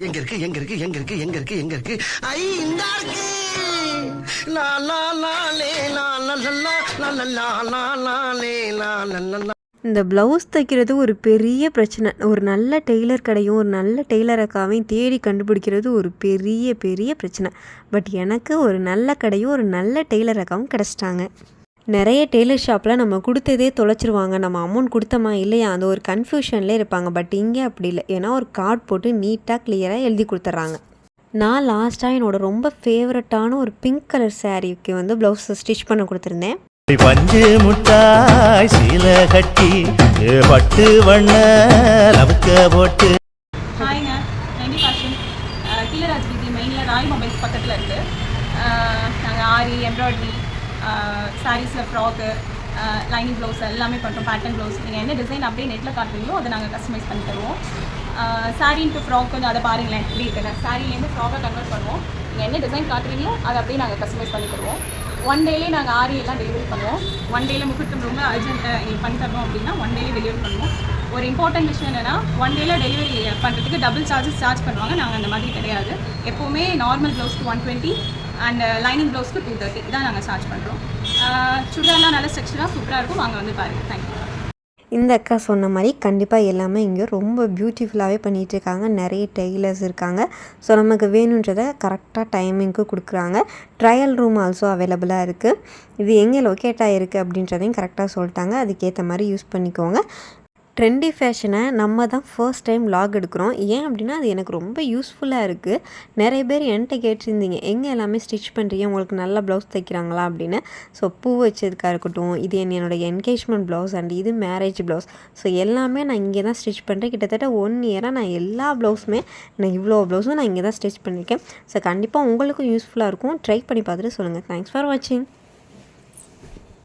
எங்க இருக்கு எங்க இருக்கு எங்க இருக்கு எங்க இருக்கு எங்க இருக்கு ஐ இந்த இருக்கு லா லா லா லே லா இந்த ப்ளவுஸ் தைக்கிறது ஒரு பெரிய பிரச்சனை ஒரு நல்ல டெய்லர் கடையும் ஒரு நல்ல டெய்லரக்காவையும் தேடி கண்டுபிடிக்கிறது ஒரு பெரிய பெரிய பிரச்சனை பட் எனக்கு ஒரு நல்ல கடையும் ஒரு நல்ல டெய்லர் அக்காவும் கிடச்சிட்டாங்க நிறைய டெய்லர் ஷாப்பில் நம்ம கொடுத்ததே தொலைச்சிருவாங்க. நம்ம அமௌண்ட் கொடுத்தோமா இல்லையா? அந்த ஒரு கன்ஃபியூஷன்லேயே இருப்பாங்க. பட் இங்கே அப்படி இல்லை. ஏன்னா ஒரு கார்டு போட்டு நீட்டாக கிளியராக எழுதி கொடுத்துட்றாங்க. நான் லாஸ்ட்டாக என்னோட ரொம்ப ஃபேவரட்டான ஒரு பிங்க் கலர் சாரீக்கு வந்து ப்ளவுஸ் ஸ்டிச் பண்ண கொடுத்துருந்தேன். பஞ்சு முட்டாய் சீல கட்டி பட்டு வண்ண லவுக்க போட்டு. ஹாய்ங்க நைன்டி ஃபேஷன் கீழராஜ் வீதி மெயினில் ராய் மொபைல்ஸ் பக்கத்தில் இருக்குது நாங்கள் ஆரி எம்ப்ராய்டரி சாரீஸில் ஃப்ராக்கு லைனிங் ப்ளவுஸ் எல்லாமே பண்ணுறோம் பேட்டர்ன் ப்ளவுஸ் நீங்கள் என்ன டிசைன் அப்படியே நெட்டில் காட்டுறீங்களோ அதை நாங்கள் கஸ்டமைஸ் பண்ணி தருவோம். சாரீ ஃப்ராக் கொஞ்சம் அதை பாருங்களேன் எப்படி இருக்குன்னு. சாரீலேருந்து ஃப்ராக்காக கன்வெர்ட் பண்ணுவோம். நீங்கள் என்ன டிசைன் காட்டுறீங்களோ அதை அப்படியே நாங்கள் கஸ்டமைஸ் பண்ணி தருவோம். ஒன் டேலேயே நாங்கள் ஆரி எல்லாம் டெலிவரி பண்ணுவோம். ஒன் டேயில் முகூர்த்தம் ரொம்ப அர்ஜென்ட்டாக எங்களுக்கு பண்ணி தரணும் அப்படின்னா ஒன் டேலே டெலிவரி பண்ணுவோம். ஒரு இம்பார்ட்டன்ட் விஷயம் என்னன்னா ஒன் டேயில் டெலிவரி பண்ணுறதுக்கு டபுள் சார்ஜஸ் சார்ஜ் பண்ணுவாங்க. நாங்கள் அந்த மாதிரி கிடையாது. எப்போவுமே நார்மல் ப்ளவுஸ்க்கு ஒன் டுவெண்ட்டி அண்ட் லைனிங் ப்ளவுஸ்க்கு டூ தேர்ட்டி இதான் நாங்கள் சார்ஜ் பண்ணுறோம் uh, சுடிதார்லாம் நல்ல ஸ்ட்ரக்சராக சூப்பராக இருக்கும். வாங்க வந்து பாருங்கள் தேங்க்யூ இந்த அக்கா சொன்ன மாதிரி கண்டிப்பாக எல்லாமே இங்கே ரொம்ப பியூட்டிஃபுல்லாகவே பண்ணிகிட்டு இருக்காங்க. நிறைய டெய்லர்ஸ் இருக்காங்க. ஸோ நமக்கு வேணுன்றதை கரெக்டாக டைமிங்க்கு கொடுக்குறாங்க. ட்ரையல் ரூம் ஆல்சோ அவைலபிளாக இருக்குது இது எங்கே லொக்கேட் ஆகிருக்கு அப்படின்றதையும் கரெக்டாக சொல்லிட்டாங்க. அதுக்கேற்ற மாதிரி யூஸ் பண்ணிக்கோங்க. ட்ரெண்டி ஃபேஷனை நம்ம தான் ஃபர்ஸ்ட் டைம் லாக் எடுக்கிறோம். ஏன் அப்படின்னா அது எனக்கு ரொம்ப யூஸ்ஃபுல்லாக இருக்குது நிறைய பேர் என்கிட்ட கேட்டிருந்தீங்க எங்கே எல்லாமே ஸ்டிச் பண்ணுறீங்க உங்களுக்கு நல்ல ப்ளவுஸ் தைக்கிறாங்களா? அப்படின்னு. ஸோ பூ வச்சதுக்காக இருக்கட்டும் இது என்னோடய என்கேஜ்மெண்ட் ப்ளவுஸ் அண்ட் இது மேரேஜ் ப்ளவுஸ் ஸோ எல்லாமே நான் இங்கே தான் ஸ்டிச் பண்ணுறேன் கிட்டத்தட்ட ஒன் இயராக நான் எல்லா ப்ளவுஸுமே நான் இவ்வளோ ப்ளவுஸும் நான் இங்கே தான் ஸ்டிச் பண்ணியிருக்கேன். ஸோ கண்டிப்பாக உங்களுக்கும் யூஸ்ஃபுல்லாக இருக்கும். ட்ரை பண்ணி பார்த்துட்டு சொல்லுங்கள் தேங்க்ஸ் ஃபார் வாட்சிங்